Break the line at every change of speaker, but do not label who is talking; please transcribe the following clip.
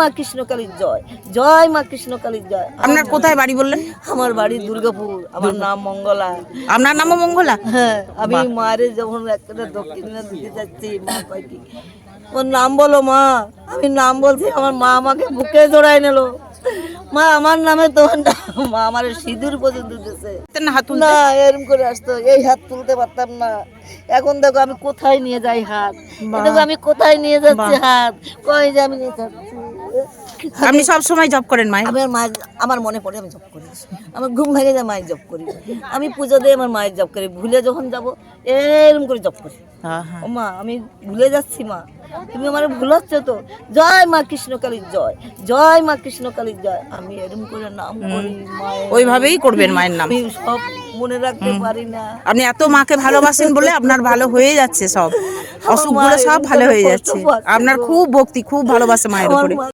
মা কৃষ্ণকালীর জয় জয় মা কৃষ্ণকালীর জয়।
আপনার কোথায় বাড়ি বললেন?
আমার বাড়ি দুর্গাপুর আমার নাম মঙ্গলা।
আপনার নামও মঙ্গলা?
হ্যাঁ আমি মায়ের যখন একটা দক্ষিণা দিতে যাচ্ছি মা কয় ওর নাম বলো মা। আমি নাম বলছি আমার মা আমাকে বুকে জড়াই নিল। মা আমার নামে তোমার নাম। মা আমার সিঁদুর পর্যন্ত দিতেছে
না হাত তুলতে?
না এরকম করে আসতো। এই হাত তুলতে পারতাম না। এখন দেখো আমি কোথায় নিয়ে যাই হাত? দেখো আমি কোথায় নিয়ে যাচ্ছি হাত? কই যে আমি নিয়ে যাচ্ছি।
আপনি সব সময় জব করেন মায়ের?
আমার মা আমার মনে পড়ে আমি জব করি। আমার ঘুম ভেঙে যায় মায়ের জব করি। আমি পুজো দিয়ে আমার মায়ের জব করি। ভুলে যখন যাব এরকম করে জব করি। মা আমি ভুলে যাচ্ছি মা। তুমি আমার ভুলাচ্ছ তো। জয় মা কৃষ্ণকালীর জয়। জয় মা কৃষ্ণকালীর জয়। আমি এরকম করে নাম করি
ওইভাবেই করবেন মায়ের নাম।
আমি সব মনে রাখতে পারি না।
আপনি এত মাকে ভালোবাসেন বলে আপনার ভালো হয়ে যাচ্ছে সব। অসুখগুলো সব ভালো হয়ে যাচ্ছে। আপনার খুব ভক্তি খুব ভালোবাসে মায়ের উপরে।
মা